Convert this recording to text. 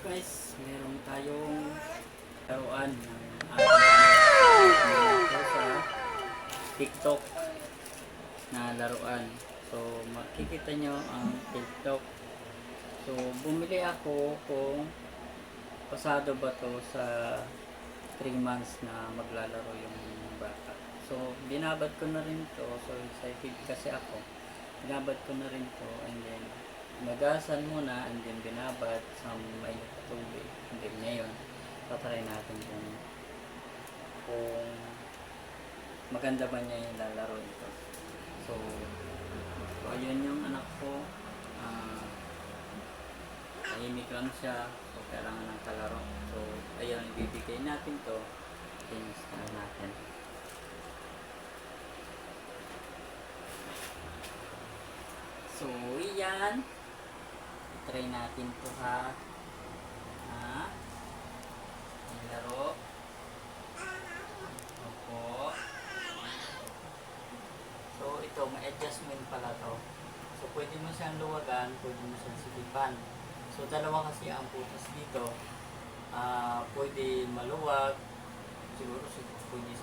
guys, meron tayong laruan ng ating sa TikTok na laruan. So, makikita nyo ang TikTok. So, bumili ako kung pasado ba to sa 3 months na maglalaro yung bata. So, binabad ko na rin to. So, excited kasi ako. Binabad ko na rin to and then nagasan muna and then binabad sa may tubig. And then ngayon, tatry natin kung kung maganda ba niya yung lalaro ito. So, ayun yung anak ko. Ah, tahimik lang siya. So, kailangan ng kalaro. So, ayun, ibibigay natin to. Install natin. So, yan. Try natin to ha. Ha? Ang. Opo. So, ito, may adjustment pala to. So, pwede mo siyang luwagan, pwede mo siyang sikipan. So, dalawa kasi ang putas dito. Ah, pwede maluwag. Siguro, siguro pwede sa